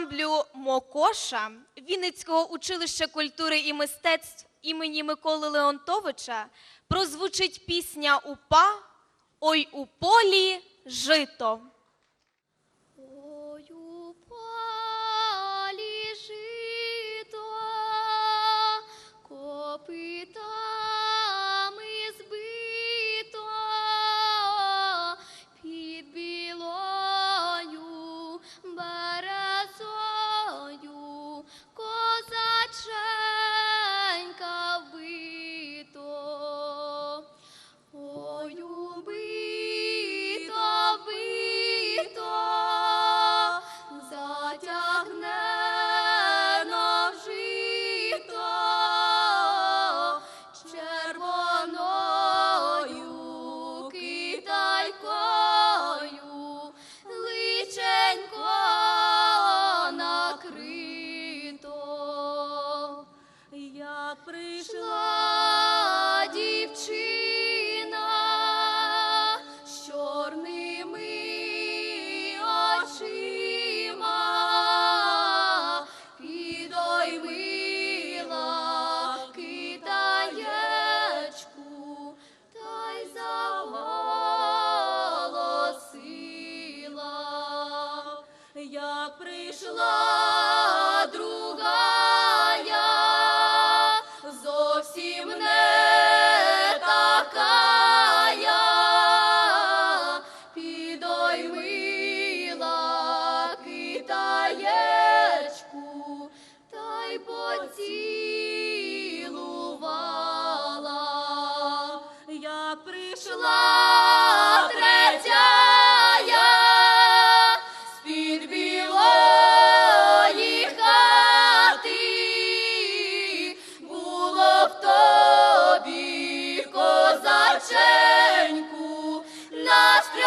ансамблю Мокоша Вінницького училища культури і мистецтв імені Миколи Леонтовича прозвучить пісня УПА Ой у полі жито.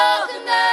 Нас трьох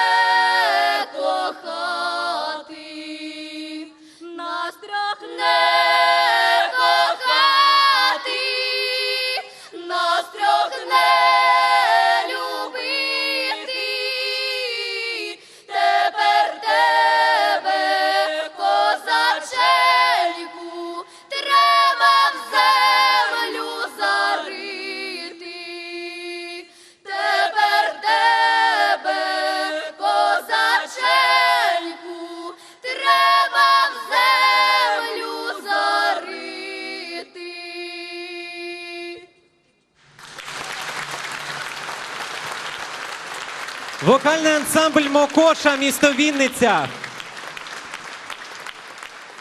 ансамбль Мокоша, місто Вінниця.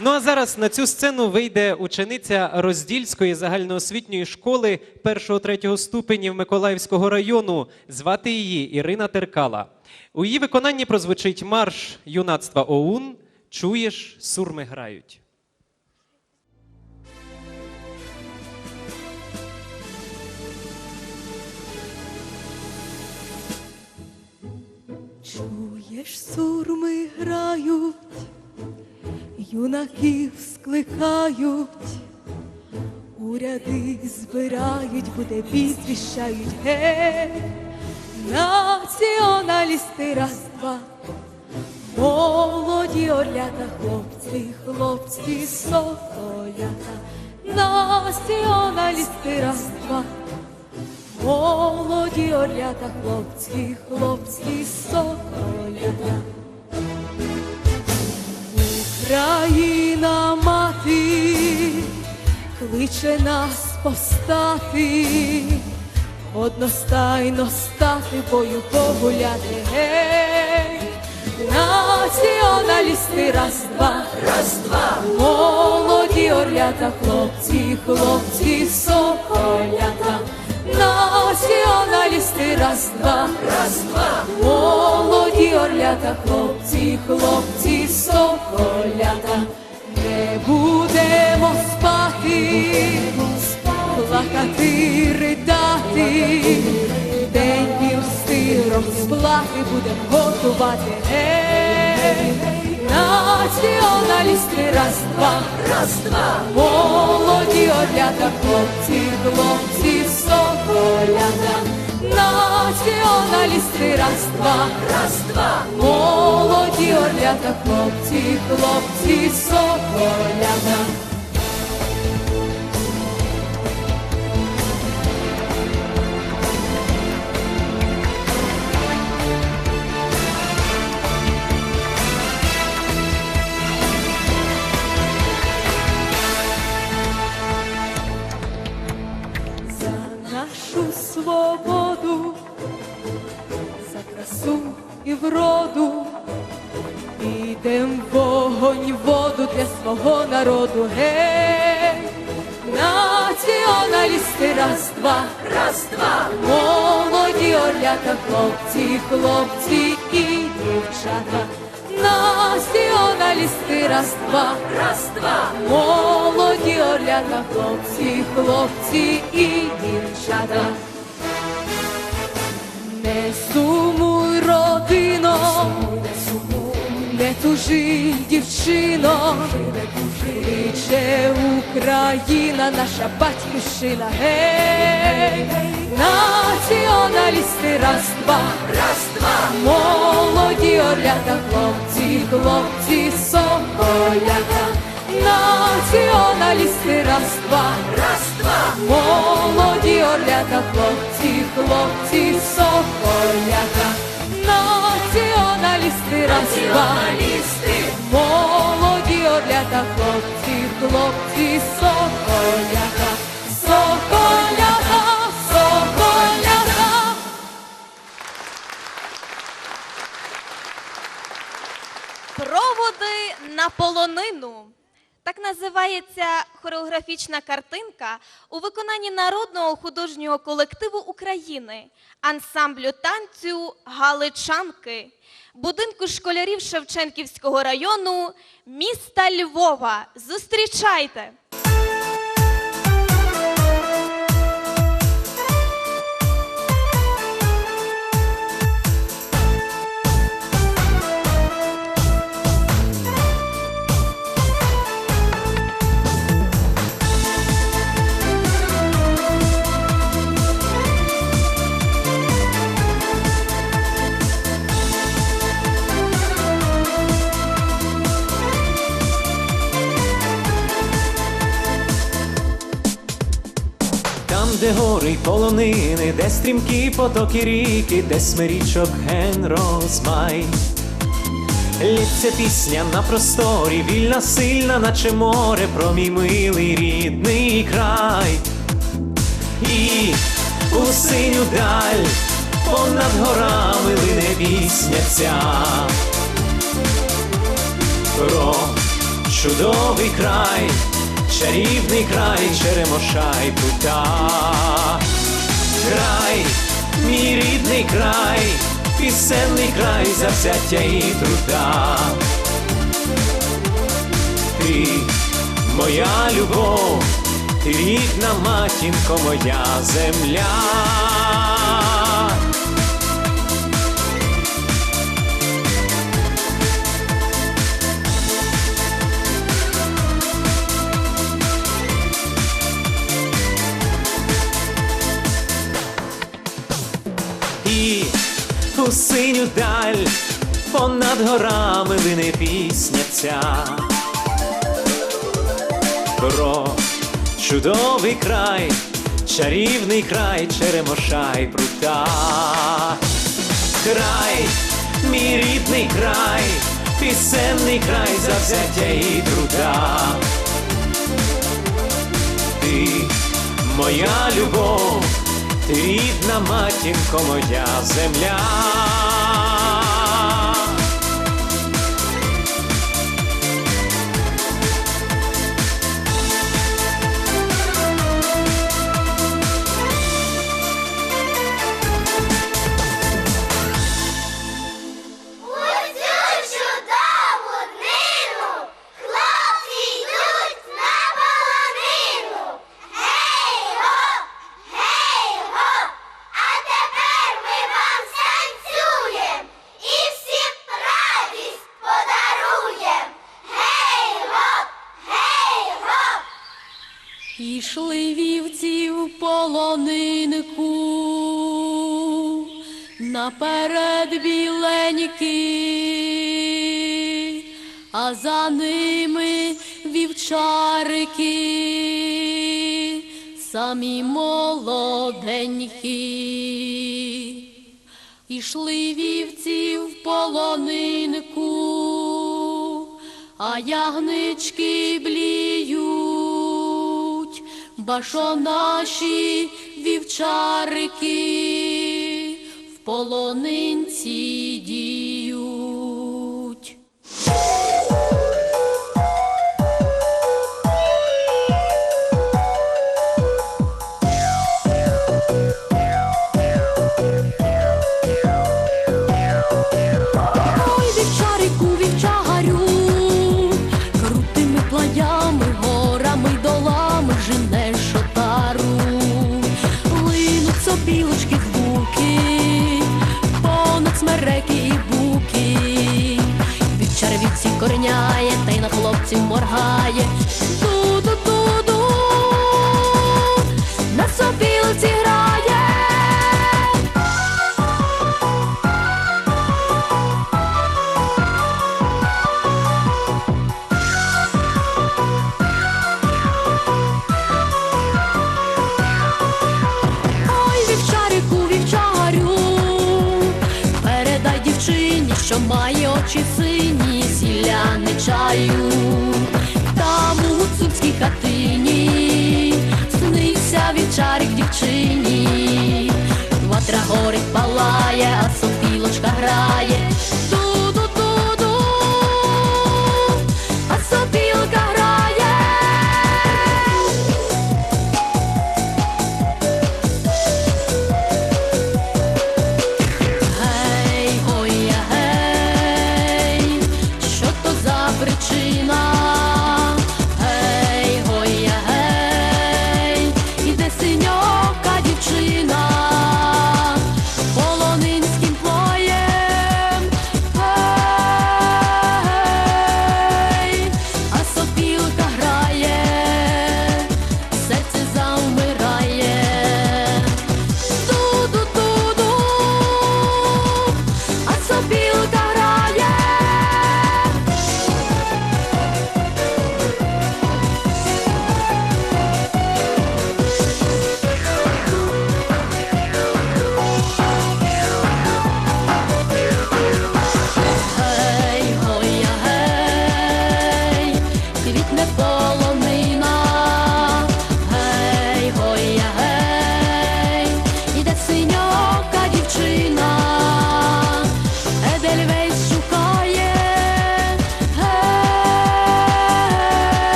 Ну а зараз на цю сцену вийде учениця Роздільської загальноосвітньої школи 1-3 ступенів Миколаївського району. Звати її Ірина Теркала. У її виконанні прозвучить марш юнацтва ОУН. Чуєш, сурми грають. Чуєш, сурми грають, юнаків скликають, уряди збирають, буде звіщають, гей, націоналісти раз, два, молоді орлята, хлопці, хлопці, соколята, націоналісти раз, два. Молоді орлята, хлопці, хлопці, соколята. Україна мати кличе нас постати, одностайно стати бою погуляти. Гей, націоналісти раз, два, раз, два, молоді орлята, хлопці, хлопці, соколята. Націоналісти раз, два, раз, два, молоді орлята, хлопці, хлопці, соколята, не будемо спати, плакати, ридати, день півсти розплати будемо готувати. Націоналісти. Раз, два, раз, два, молоді орлята, хлопці, хлопці, соколята, націоналісти, раз, два, раз, два, молоді орлята, хлопці, хлопці, соколята. Свободу, за красу і вроду, підем в вогонь, воду для свого народу. Гей, націоналісти, раз, два, раз, два, молоді орлята, хлопці, хлопці і дівчата. Націоналісти, раз, два, раз, два, молоді орлята, хлопці, хлопці і дівчата. Не сумуй, родино, не тужи, дівчино, кличе Україна, наша батьківщина, гей, націоналісти, раз, два, раз, два, молоді орлята, хлопці, хлопці, соколята, націоналісти, раз, два, раз, два, молоді орлята, хлопці, хлопці, соколята, націоналісти, раз, два, молоді орлята, хлопці, хлопці, соколята, соколята, соколята. Проводи на полонину. Так називається хореографічна картинка у виконанні народного художнього колективу України, ансамблю танцю Галичанки, будинку школярів Шевченківського району міста Львова. Зустрічайте! Гори й полонини, де стрімкі потоки ріки, де смирічок ген розмай. Лється пісня на просторі, вільна, сильна, наче море, про мій милий рідний край. І у синю даль понад горами лине пісня ця. Про чудовий край, чарівний край, черемоша й пута. Край, мій рідний край, пісенний край завзяття і труда. Ти моя любов, ти рідна матінко, моя земля. Синю даль понад горами лине пісня ця про чудовий край, чарівний край, черемоша й прута. Край, мій рідний край, пісенний край завзяття і труда. Ти моя любов, рідна матінко, моя земля. Вівчарики, самі молоденькі. Ішли вівці в полонинку, а ягнички бліють, башо наші вівчарики в полонинці діють. Смереки буки. від вівці корняє, та й на хлопців моргає. Ду-ду-ду-ду, на собілці грає. Має очі сині, сіляни чаю. Там у гуцульській хатині снився вічарик дівчині. Ватра горить палає, а сопілочка грає.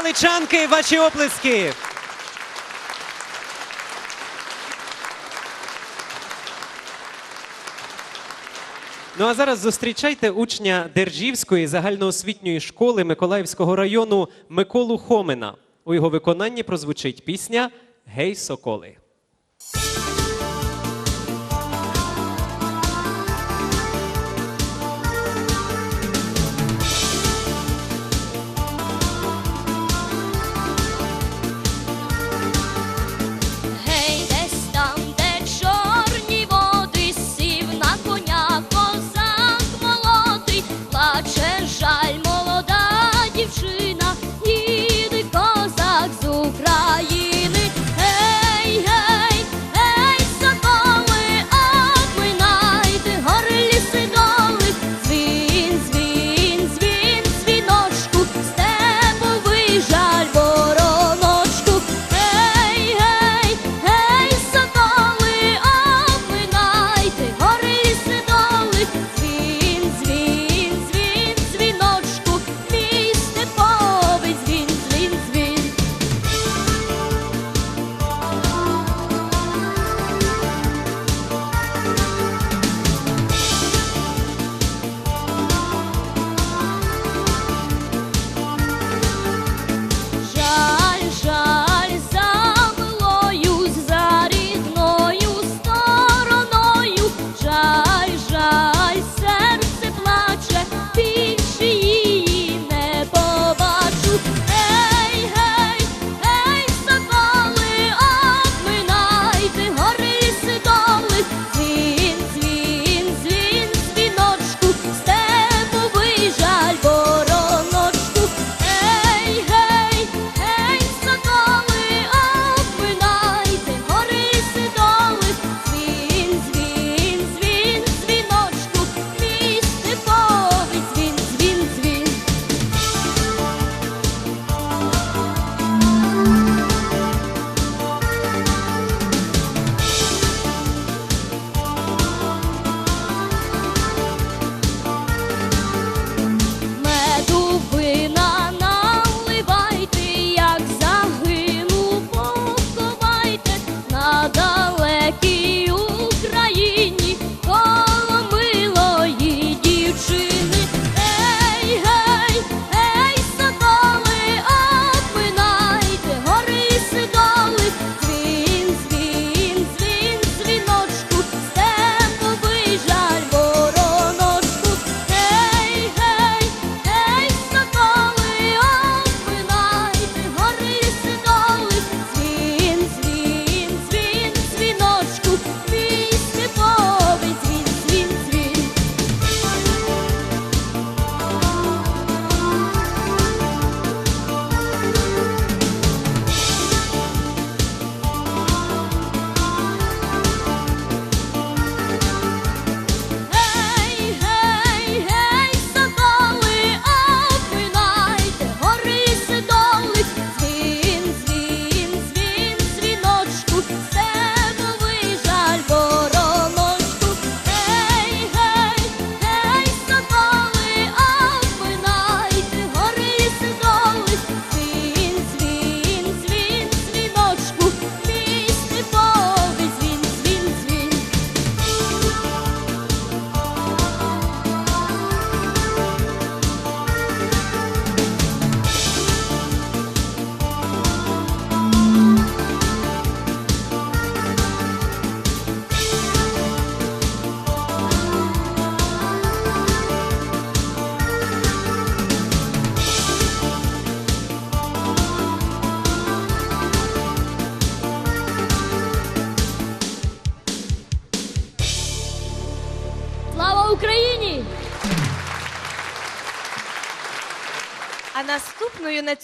Галичанки. Ваші оплески. Ну а зараз зустрічайте учня Держівської загальноосвітньої школи Миколаївського району Миколу Хомина. У його виконанні прозвучить пісня Гей, соколи.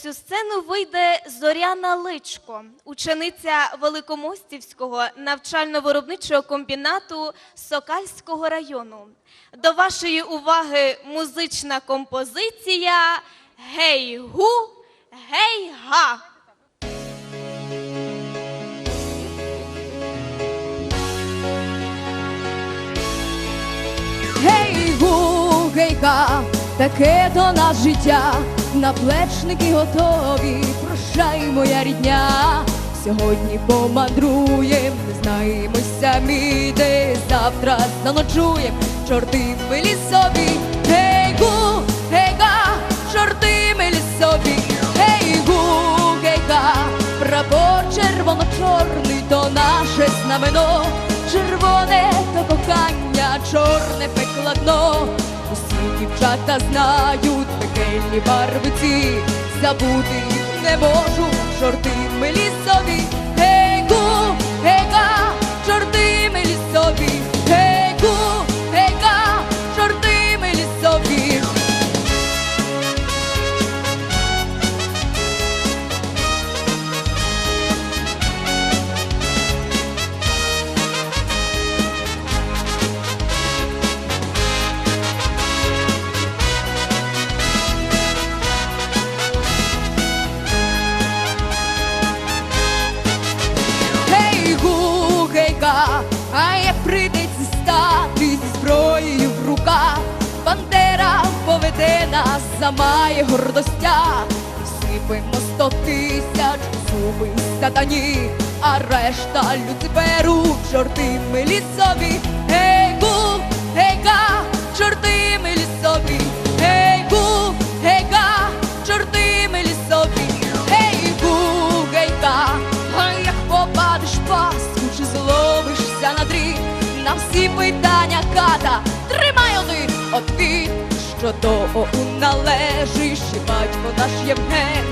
Цю сцену вийде Зоряна Личко, учениця Великомостівського навчально-виробничого комбінату Сокальського району. До вашої уваги музична композиція Гей гу, гей га. Гей, гу, гейка, таке то наше життя, наплечники готові, прощай, моя рідня. Сьогодні помандруєм, не знаємо самі, де завтра заночуєм, чорти ми лісові. Гей, гу, гейка, чорти ми лісові. Гей, гу, гейка, прапор червоно-чорний, то наше знамено. Червоне то кохання, чорне пекладно. Усі дівчата знають пекельні барвиці, забути не можу, жорти ми лісові. Замає гордостя, Всипемо сто тисяч зуби сатані, а решта Люциферу, чорти ми лісові, гей, гу, гейка, чорти ми лісові, гей, гу, гейка, чорти ми лісові, гей, гу, гейка, а як попадеш в пастку, чи зловишся на дріт, на всі питання ката, тримай один отвіт, що до ОУН належиш, і батько наш Євген,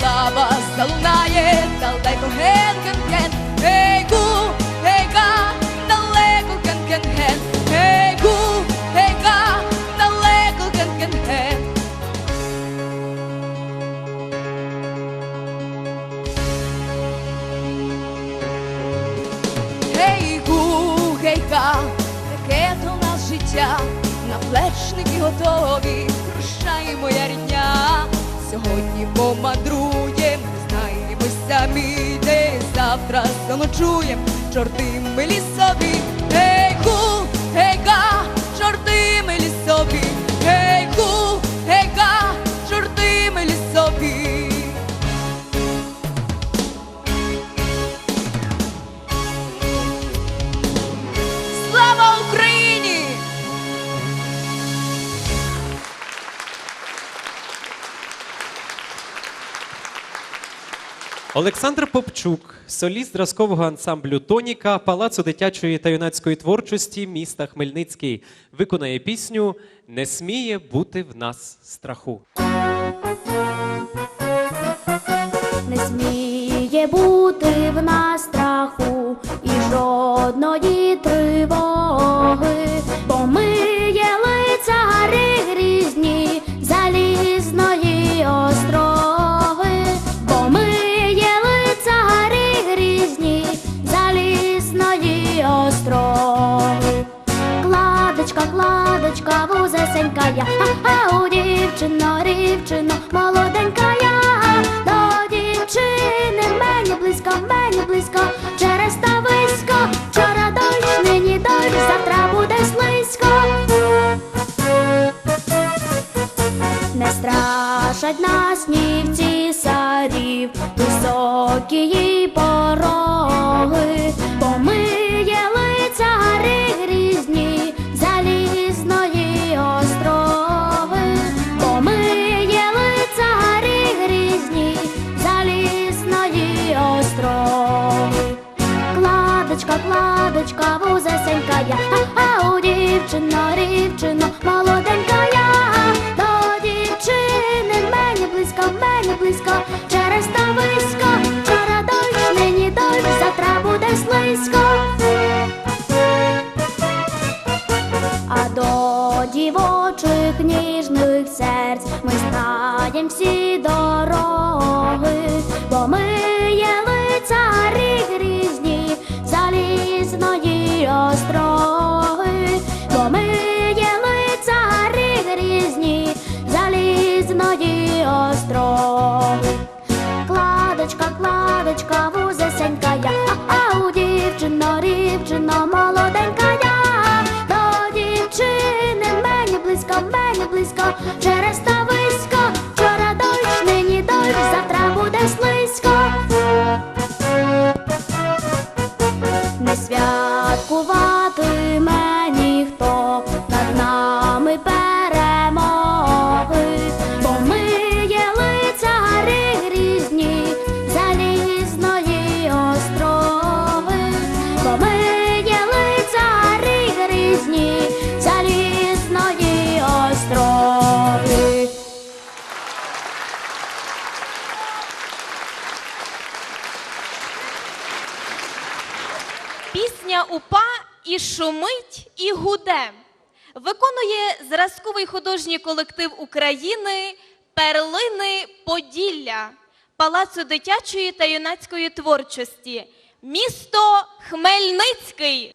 слава залунає, далеко ген ген ген, гей гу, наплечники готові, прощай, моя рідня. Сьогодні помандруєм, знаємо самі, де завтра заночуєм, чорти ми лісові. Олександр Попчук, соліст зразкового ансамблю Тоніка Палацу дитячої та юнацької творчості міста Хмельницький, виконає пісню Не сміє бути в нас страху. Не сміє бути в нас страху художній колектив України перлини Поділля Палацу дитячої та юнацької творчості, місто Хмельницький.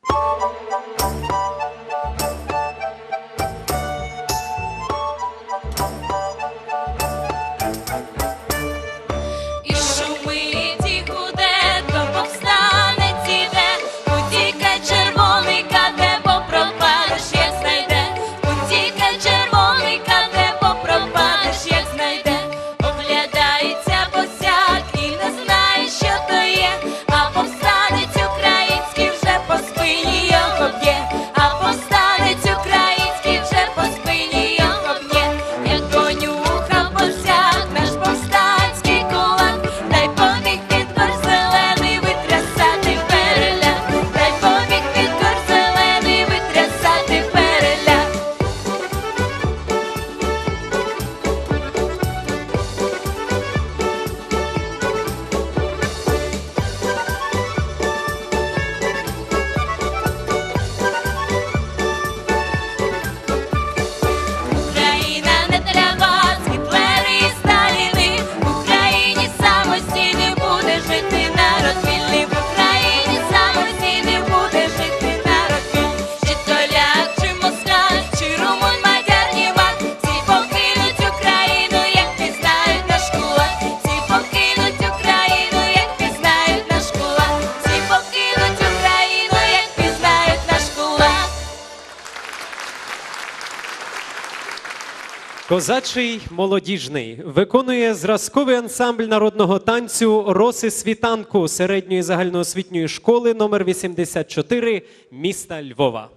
Козачий молодіжний виконує зразковий ансамбль народного танцю Роси світанку середньої загальноосвітньої школи номер 84 міста Львова.